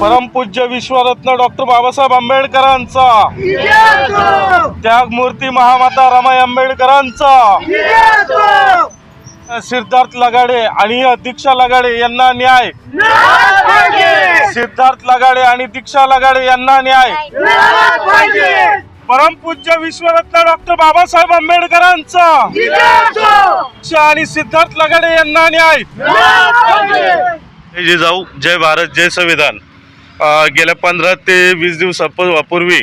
परमपूज्य विश्वरत्न डॉक्टर बाबासाहेब आंबेडकरांचा. त्यागमूर्ती महामाता रमाई आंबेडकरांचा. सिद्धार्थ लगाडे आणि दीक्षा लगाडे यांना न्याय. सिद्धार्थ लगाडे आणि दीक्षा लगाडे यांना न्याय. परमपूज्य विश्वरत्न डॉक्टर बाबासाहेब आंबेडकरांचा. आणि सिद्धार्थ लगाडे यांना न्याय. जय जाऊ जय भारत जय संविधान. गेल्या पंधरा ते वीस दिवसापूर्वी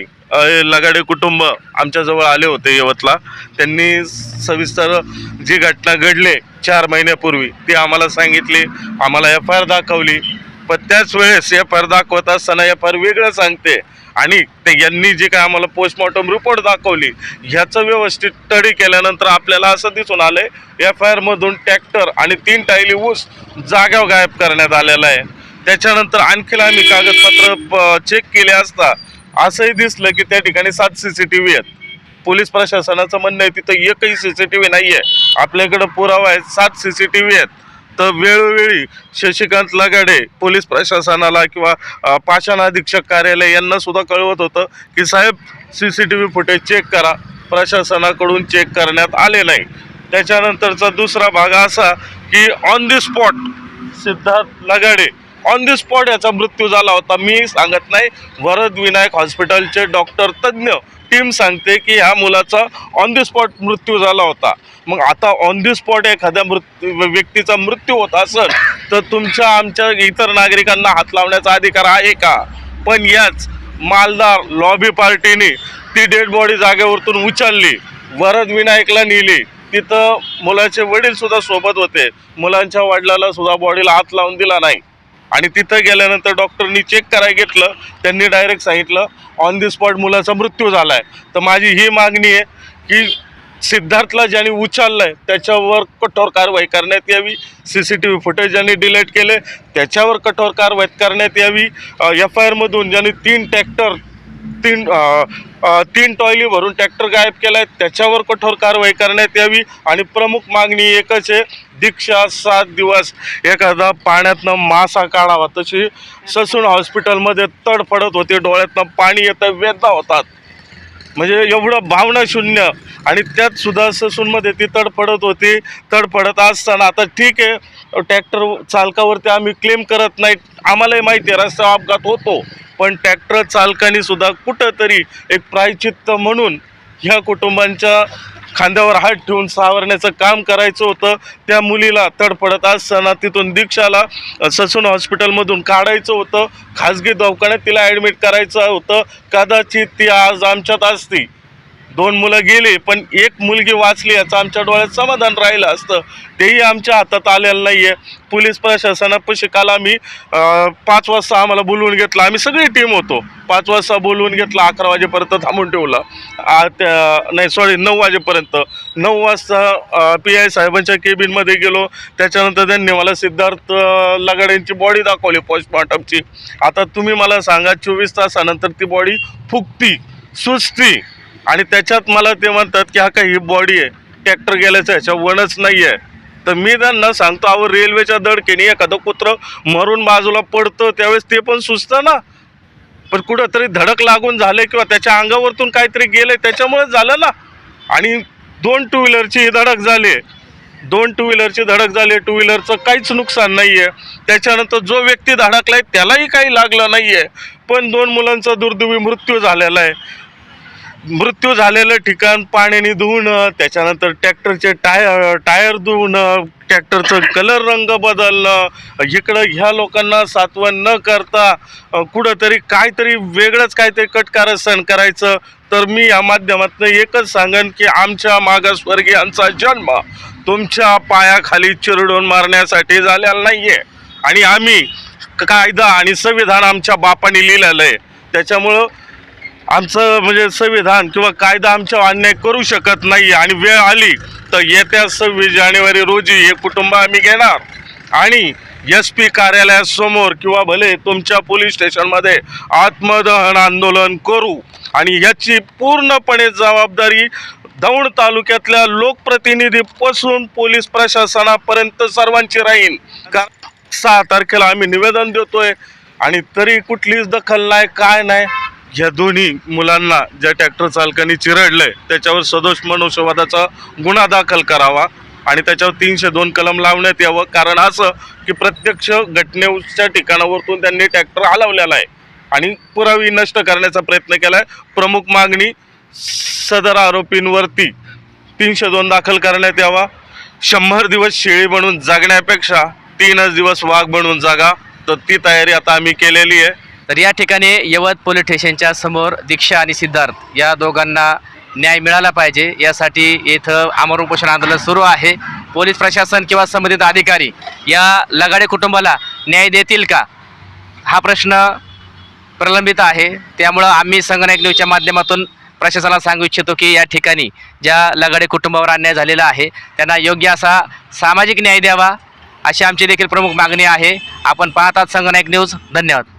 लगाडे कुटुंब आमच्याजवळ आले होते यवतला. त्यांनी सविस्तर जी घटना घडले चार महिन्यापूर्वी ती आम्हाला सांगितली. आम्हाला एफ आय आर दाखवली. पण त्याच वेळेस एफ आय आर दाखवत असताना एफ आय आर वेगळं सांगते. आणि ते यांनी जे काय आम्हाला पोस्टमॉर्टम रिपोर्ट दाखवली ह्याचं व्यवस्थित स्टडी केल्यानंतर आपल्याला असं दिसून आलं आहे एफ आय आरमधून ट्रॅक्टर आणि तीन टायली ऊस जाग्यावर गायब करण्यात आलेला आहे. त्याच्यानंतर आणखीन आम्ही कागदपत्र चेक केले असता असंही दिसलं की त्या ठिकाणी सात सी सी टी व्ही आहेत. पोलीस प्रशासनाचं म्हणणं आहे तिथं एकही सी सी टी व्ही नाही आहे आपल्याकडं पुरावा आहे सात सी सी टी व्ही आहेत. तर वेळोवेळी शशिकांत लगाडे पोलीस प्रशासनाला किंवा पाषाण अधीक्षक कार्यालय यांना सुद्धा कळवत होतं की साहेब C C T V footage check करा. प्रशासनाकडून चेक करण्यात आले नाही. त्याच्यानंतरचा दुसरा भाग असा की on the spot Siddharth Lagade on the spot याचा मृत्यू झाला होता. मी सांगत नाही वरद विनायक हॉस्पिटलचे डॉक्टर तज्ज्ञ टीम सांगते की ह्या मुलाचा ऑन दी स्पॉट मृत्यू झाला होता. मग आता ऑन दी स्पॉट एखाद्या मृत्यू व्यक्तीचा मृत्यू होत असेल तर तुमच्या आमच्या इतर नागरिकांना हात लावण्याचा अधिकार आहे का? पण याच मालदार लॉबी पार्टीने ती डेड बॉडी जागेवरतून उचलली. वरद विनायकला नेली. तिथं मुलाचे वडील सुद्धा सोबत होते. मुलांच्या वडिलाला सुद्धा बॉडीला हात लावून दिला नाही. आणि तिथं गेल्यानंतर डॉक्टरनी चेक करायला घेतलं त्यांनी डायरेक्ट सांगितलं ऑन दी स्पॉट मुलाचा मृत्यू झाला आहे तर माझी ही मागणी आहे की सिद्धार्थला ज्यांनी उचललंय त्याच्यावर कठोर कारवाई करण्यात यावी. C C T V footage ज्यांनी डिलीट केले त्याच्यावर कठोर कारवाई करण्यात यावी. एफ आय आरमधून ज्यांनी तीन ट्रॅक्टर तीन तीन टॉयली भरून ट्रॅक्टर गायब केला आहे त्याच्यावर कठोर कारवाई करण्यात यावी. आणि प्रमुख मागणी एकच आहे दीक्षा सात दिवस एखादा पाण्यातनं मासा काढावा. तशी ससून हॉस्पिटलमध्ये तडफडत होते. डोळ्यातनं पाणी येतं वेदना होतात. म्हणजे एवढं भावना शून्य. आणि त्यात सुद्धा ससूनमध्ये ती तडफडत होती. तडफडत असताना आता ठीक आहे ट्रॅक्टर चालकावरती आम्ही क्लेम करत नाही. आम्हालाही माहिती आहे रस्ता अपघात होतो. पण ट्रॅक्टर चालकांनी सुद्धा कुठंतरी एक प्रायचित्त म्हणून ह्या कुटुंबांच्या खांद्यावर हात ठेवून सावरण्याचं काम करायचं होतं. त्या मुलीला तडफडत असताना तिथून दीक्षाला ससून हॉस्पिटलमधून काढायचं होतं. खाजगी दवाखान्यात तिला ॲडमिट करायचं होतं. कदाचित ती आज आमच्यात असती. दोन मुलं गेली पण एक मुलगी वाचली याचं आमच्या डोळ्यात समाधान राहिलं असतं. तेही आमच्या हातात आलेलं नाही आहे पोलीस प्रशासनापाशी काल आम्ही पाच वाजता आम्हाला बोलवून घेतलं. आम्ही सगळी टीम होतो. पाच वाजता बोलवून घेतलं अकरा वाजेपर्यंत थांबून ठेवलं. आ, त्या नाही सॉरी नऊ वाजेपर्यंत. नऊ वाजता पी आय साहेबांच्या केबिनमध्ये गेलो. त्याच्यानंतर त्यांनी मला सिद्धार्थ लगाड्यांची बॉडी दाखवली पोस्टमॉर्टमची आता तुम्ही मला सांगा चोवीस तासानंतर ती बॉडी फुगती सुचती आणि त्याच्यात मला ते म्हणतात की हा काही ही बॉडी आहे. ट्रॅक्टर गेल्याचं ह्याच्या वनच नाही आहे तर मी त्यांना सांगतो अहो रेल्वेच्या दडकेने एखादं कुत्र मरून बाजूला पडतं त्यावेळेस ते पण सुचतं ना. पण कुठंतरी धडक लागून झालं किंवा त्याच्या अंगावरतून काहीतरी गेलं त्याच्यामुळे झालं ना. आणि दोन टू व्हीलरची धडक झाली दोन टू व्हीलरची धडक झाली टू व्हीलरचं काहीच नुकसान नाही आहे त्याच्यानंतर जो व्यक्ती धडकलाय त्यालाही काही लागलं नाही आहे पण दोन मुलांचा दुर्दैवी मृत्यू झालेला आहे. मृत्यू झालेलं ठिकाण पाण्याने धुवणं त्याच्यानंतर ट्रॅक्टरचे टायर टायर धुवणं ट्रॅक्टरचं कलर रंग बदलणं इकडं ह्या लोकांना सातवण न करता कुठंतरी काहीतरी वेगळंच काहीतरी कटकार सण करायचं. तर मी या माध्यमातून एकच सांगेन की आमच्या मागासवर्गीयांचा जन्म तुमच्या पायाखाली चिरडून मारण्यासाठी झालेला नाही आहे आणि आम्ही कायदा आणि संविधान आमच्या बापाने लिहिलेलं आहे. त्याच्यामुळं आमचं म्हणजे संविधान किंवा कायदा आमच्या अन्याय करू शकत नाही आणि वेळ आली तर येत्या सव्वीस जानेवारी रोजी हे कुटुंब आम्ही घेणार. आणि एस पी कार्यालयासमोर किंवा भले तुमच्या पोलीस स्टेशनमध्ये आत्मदहन आंदोलन करू आणि याची पूर्णपणे जबाबदारी दौंड तालुक्यातल्या लोकप्रतिनिधीपासून पोलीस प्रशासनापर्यंत सर्वांची राहील. का सहा तारखेला आम्ही निवेदन देतोय आणि तरी कुठलीच दखल नाही काय नाही. ह्या दोन्ही मुलांना ज्या ट्रॅक्टर चालकांनी चिरडलंय त्याच्यावर सदोष मनुष्यवादाचा गुन्हा दाखल करावा आणि त्याच्यावर तीनशे दोन कलम लावण्यात यावं. कारण असं की प्रत्यक्ष घटनेच्या ठिकाणावरतून त्यांनी ट्रॅक्टर हलवलेला आहे आणि पुरावी नष्ट करण्याचा प्रयत्न केला आहे प्रमुख मागणी सदर आरोपींवरती तीनशे दोन दाखल करण्यात यावा. शंभर दिवस शेळी बनून जागण्यापेक्षा तीनच दिवस वाघ बनून जागा. तर ती तयारी आता आम्ही केलेली आहे. तर या ठिकाणी यवत पोलीस स्टेशनच्या समोर दीक्षा आणि सिद्धार्थ या दोघांना न्याय मिळाला पाहिजे. यासाठी इथं आमरण उपोषण आंदोलन सुरू आहे. पोलीस प्रशासन किंवा संबंधित अधिकारी या लगाडे कुटुंबाला न्याय देतील का? हा प्रश्न प्रलंबित आहे. त्यामुळं आम्ही संगणक न्यूजच्या माध्यमातून प्रशासनाला सांगू इच्छितो की या ठिकाणी ज्या लगाडे कुटुंबावर अन्याय झालेला आहे त्यांना योग्य असा सामाजिक न्याय द्यावा अशी आमची देखील प्रमुख मागणी आहे. आपण पाहतात संगणक न्यूज. धन्यवाद.